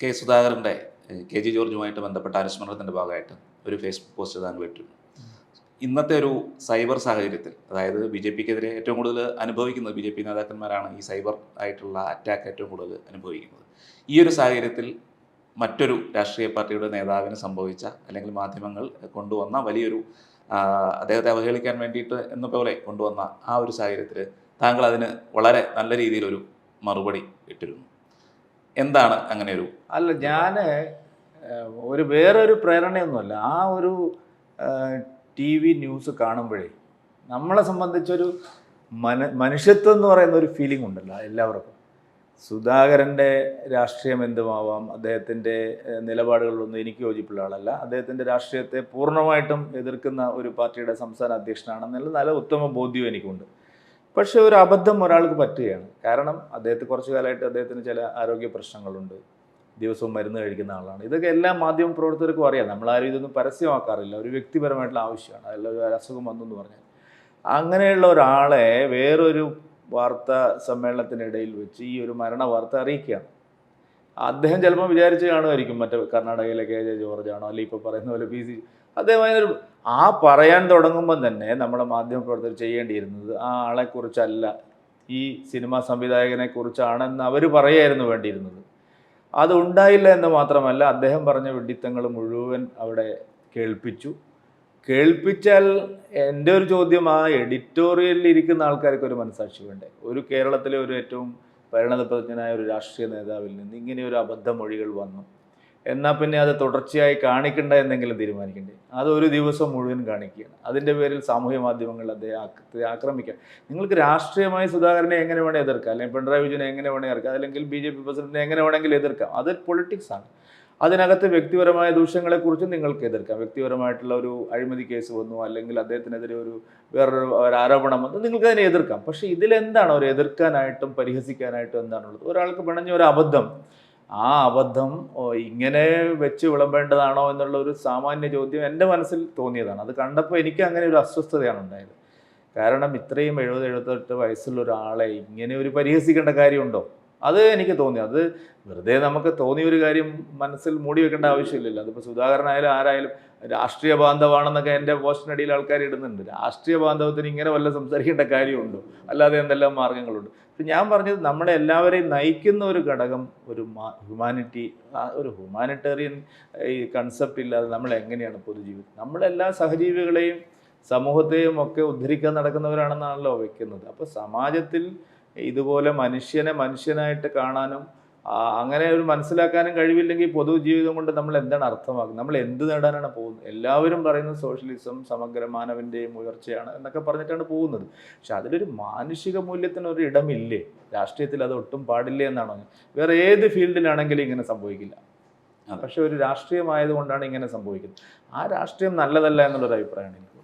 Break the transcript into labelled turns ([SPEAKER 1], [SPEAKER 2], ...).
[SPEAKER 1] K സുധാകരന്റെ K G ജോർജുമായിട്ട് ബന്ധപ്പെട്ട അനുസ്മരണത്തിന്റെ ഭാഗമായിട്ട് ഒരു ഫേസ്ബുക്ക് പോസ്റ്റ് താങ്കൾ ഇട്ടിരുന്നു ഇന്നത്തെ ഒരു സൈബർ സാഹചര്യത്തിൽ അതായത് ബി ജെ പിക്കെതിരെ ഏറ്റവും കൂടുതൽ അനുഭവിക്കുന്നത് ബി ജെ പി നേതാക്കന്മാരാണ് ഈ സൈബർ ആയിട്ടുള്ള അറ്റാക്ക് ഏറ്റവും കൂടുതൽ അനുഭവിക്കുന്നത്. ഈ ഒരു സാഹചര്യത്തിൽ മറ്റൊരു രാഷ്ട്രീയ പാർട്ടിയുടെ നേതാവിന് സംഭവിച്ച അല്ലെങ്കിൽ മാധ്യമങ്ങൾ കൊണ്ടുവന്ന വലിയൊരു അദ്ദേഹത്തെ അവഹേളിക്കാൻ വേണ്ടിയിട്ട് എന്ന പോലെ കൊണ്ടുവന്ന ആ ഒരു സാഹചര്യത്തിൽ താങ്കൾ അതിന് വളരെ നല്ല രീതിയിലൊരു മറുപടി ഇട്ടിരുന്നു. എന്താണ് അങ്ങനെ ഒരു
[SPEAKER 2] അല്ല ഞാൻ ഒരു വേറൊരു പ്രേരണയൊന്നുമല്ല. ആ ഒരു ടി വി ന്യൂസ് കാണുമ്പോഴേ നമ്മളെ സംബന്ധിച്ചൊരു മന മനുഷ്യത്വം എന്ന് പറയുന്ന ഒരു ഫീലിംഗ് ഉണ്ടല്ലോ എല്ലാവർക്കും. സുധാകരന്റെ രാഷ്ട്രീയം എന്തുമാവാം അദ്ദേഹത്തിന്റെ നിലപാടുകളിലൊന്നും എനിക്ക് യോജിപ്പുള്ള ആളല്ല. അദ്ദേഹത്തിന്റെ രാഷ്ട്രീയത്തെ പൂർണമായിട്ടും എതിർക്കുന്ന ഒരു പാർട്ടിയുടെ സംസ്ഥാന അധ്യക്ഷനാണെന്നുള്ള നല്ല ഉത്തമ ബോധ്യം എനിക്കുണ്ട്. പക്ഷേ ഒരു അബദ്ധം ഒരാൾക്ക് പറ്റുകയാണ്. കാരണം അദ്ദേഹത്തെ കുറച്ചു കാലമായിട്ട് അദ്ദേഹത്തിന് ചില ആരോഗ്യ പ്രശ്നങ്ങളുണ്ട്. ദിവസവും മരുന്ന് കഴിക്കുന്ന ആളാണ്. ഇതൊക്കെ എല്ലാ മാധ്യമ പ്രവർത്തകർക്കും അറിയാം. നമ്മൾ ആരും ഇതൊന്നും പരസ്യമാക്കാറില്ല. ഒരു വ്യക്തിപരമായിട്ടുള്ള ആവശ്യമാണ്. അതിൽ ഒരു അസുഖം വന്നു എന്ന് പറഞ്ഞാൽ. അങ്ങനെയുള്ള ഒരാളെ വേറൊരു വാർത്താ സമ്മേളനത്തിനിടയിൽ വെച്ച് ഈ ഒരു മരണ വാർത്ത അറിയിക്കുകയാണ്. അദ്ദേഹം ചിലപ്പോൾ വിചാരിച്ച് കാണുമായിരിക്കും മറ്റേ കർണാടകയിലെ കെ ജെ ജോർജ് ആണോ അല്ലെങ്കിൽ ഇപ്പോൾ പറയുന്ന പോലെ പി സി അദ്ദേഹം അതിനൊരു ആ പറയാൻ തുടങ്ങുമ്പം തന്നെ നമ്മുടെ മാധ്യമപ്രവർത്തകർ ചെയ്യേണ്ടിയിരുന്നത് ആ ആളെക്കുറിച്ചല്ല ഈ സിനിമാ സംവിധായകനെ കുറിച്ചാണെന്ന് അവർ പറയായിരുന്നു വേണ്ടിയിരുന്നത്. അത് ഉണ്ടായില്ല എന്ന് മാത്രമല്ല അദ്ദേഹം പറഞ്ഞ വിഡിത്തങ്ങൾ മുഴുവൻ അവിടെ കേൾപ്പിച്ചു. കേൾപ്പിച്ചാൽ എന്റെ ഒരു ചോദ്യം ആ എഡിറ്റോറിയലിൽ ഇരിക്കുന്ന ആൾക്കാർക്ക് ഒരു മനസാക്ഷി വേണ്ടേ? ഒരു കേരളത്തിലെ ഒരു ഏറ്റവും പരിണതപ്രജ്ഞനായ ഒരു രാഷ്ട്രീയ നേതാവിൽ നിന്ന് ഇങ്ങനെ ഒരു അബദ്ധമൊഴികൾ വന്നു. എന്നാൽ പിന്നെ അത് തുടർച്ചയായി കാണിക്കേണ്ട എന്നെങ്കിലും തീരുമാനിക്കണ്ടേ? അത് ഒരു ദിവസം മുഴുവൻ കാണിക്കുകയാണ്. അതിന്റെ പേരിൽ സാമൂഹ്യ മാധ്യമങ്ങൾ അദ്ദേഹം ആക്രമിക്കുക നിങ്ങൾക്ക് രാഷ്ട്രീയമായി സുധാകരനെ എങ്ങനെ വേണേൽ എതിർക്കാം? അല്ലെങ്കിൽ പിണറായി വിജയനെ എങ്ങനെ വേണേൽ എതിർക്കാം? അല്ലെങ്കിൽ ബി ജെ പി പ്രസിഡന്റിനെ എങ്ങനെ വേണമെങ്കിലും എതിർക്കാം? അത് പൊളിറ്റിക്സ് ആണ്. അതിനകത്ത് വ്യക്തിപരമായ ദൂഷ്യങ്ങളെക്കുറിച്ച് നിങ്ങൾക്ക് എതിർക്കാം. വ്യക്തിപരമായിട്ടുള്ള ഒരു അഴിമതി കേസ് വന്നു അല്ലെങ്കിൽ അദ്ദേഹത്തിനെതിരെ ഒരു വേറൊരു ആരോപണം വന്നു നിങ്ങൾക്ക് അതിനെ എതിർക്കാം. പക്ഷേ ഇതിലെന്താണ്? ഒരു എതിർക്കാനായിട്ടും പരിഹസിക്കാനായിട്ടും എന്താണുള്ളത്? ഒരാൾക്ക് പിണഞ്ഞ ഒരു അബദ്ധം ആ അബദ്ധം ഇങ്ങനെ വെച്ച് വിളമ്പേണ്ടതാണോ എന്നുള്ള ഒരു സാമാന്യ ചോദ്യം എന്റെ മനസ്സിൽ തോന്നിയതാണ്. അത് കണ്ടപ്പോൾ എനിക്ക് അങ്ങനെ ഒരു അസ്വസ്ഥതയാണ് ഉണ്ടായത്. കാരണം ഇത്രയും എഴുപത് എഴുപത്തെട്ട് വയസ്സുള്ള ഒരാളെ ഇങ്ങനെ ഒരു പരിഹസിക്കേണ്ട കാര്യമുണ്ടോ? അത് എനിക്ക് തോന്നി അത് വെറുതെ നമുക്ക് തോന്നിയ ഒരു കാര്യം മനസ്സിൽ മൂടി വെക്കേണ്ട ആവശ്യമില്ലല്ലോ. അതിപ്പോൾ സുധാകരനായാലും ആരായാലും രാഷ്ട്രീയ ബാന്ധവാണെന്നൊക്കെ എന്റെ പോസ്റ്റിനടിയിൽ ആൾക്കാർ ഇടുന്നുണ്ട്. രാഷ്ട്രീയ ബാന്ധവത്തിന് ഇങ്ങനെ വല്ല സംസാരിക്കേണ്ട കാര്യമുണ്ടോ? അല്ലാതെ എന്തെല്ലാം മാർഗങ്ങളുണ്ട്? പക്ഷെ ഞാൻ പറഞ്ഞത് നമ്മളെ എല്ലാവരെയും നയിക്കുന്ന ഒരു ഘടകം ഒരു ഹ്യൂമാനിറ്റി ഒരു ഹ്യൂമാനിറ്റേറിയൻ ഈ കൺസെപ്റ്റ് ഇല്ലാതെ നമ്മൾ എങ്ങനെയാണ് പൊതുജീവിതം? നമ്മളെല്ലാ സഹജീവികളെയും സമൂഹത്തെയും ഒക്കെ ഉദ്ധരിക്കാൻ നടക്കുന്നവരാണെന്നാണല്ലോ വെക്കുന്നത്. അപ്പോൾ സമാജത്തിൽ ഇതുപോലെ മനുഷ്യനെ മനുഷ്യനായിട്ട് കാണാനും അങ്ങനെ ഒരു മനസ്സിലാക്കാനും കഴിവില്ലെങ്കിൽ പൊതുജീവിതം കൊണ്ട് നമ്മൾ എന്താണ് അർത്ഥമാക്കുന്നത്? നമ്മൾ എന്ത് നേടാനാണ് പോകുന്നത്? എല്ലാവരും പറയുന്നത് സോഷ്യലിസം സമഗ്ര മാനവന്റെയും ഉയർച്ചയാണ് എന്നൊക്കെ പറഞ്ഞിട്ടാണ് പോകുന്നത്. പക്ഷെ അതിലൊരു മാനുഷിക മൂല്യത്തിന് ഒരു ഇടമില്ലേ? രാഷ്ട്രീയത്തിൽ അത് ഒട്ടും പാടില്ലേ എന്നാണോ? വേറെ ഏത് ഫീൽഡിലാണെങ്കിലും ഇങ്ങനെ സംഭവിക്കില്ല. പക്ഷെ ഒരു രാഷ്ട്രീയമായതുകൊണ്ടാണ് ഇങ്ങനെ സംഭവിക്കുന്നത്. ആ രാഷ്ട്രീയം നല്ലതല്ല എന്നുള്ളൊരു അഭിപ്രായമാണ് എനിക്ക്.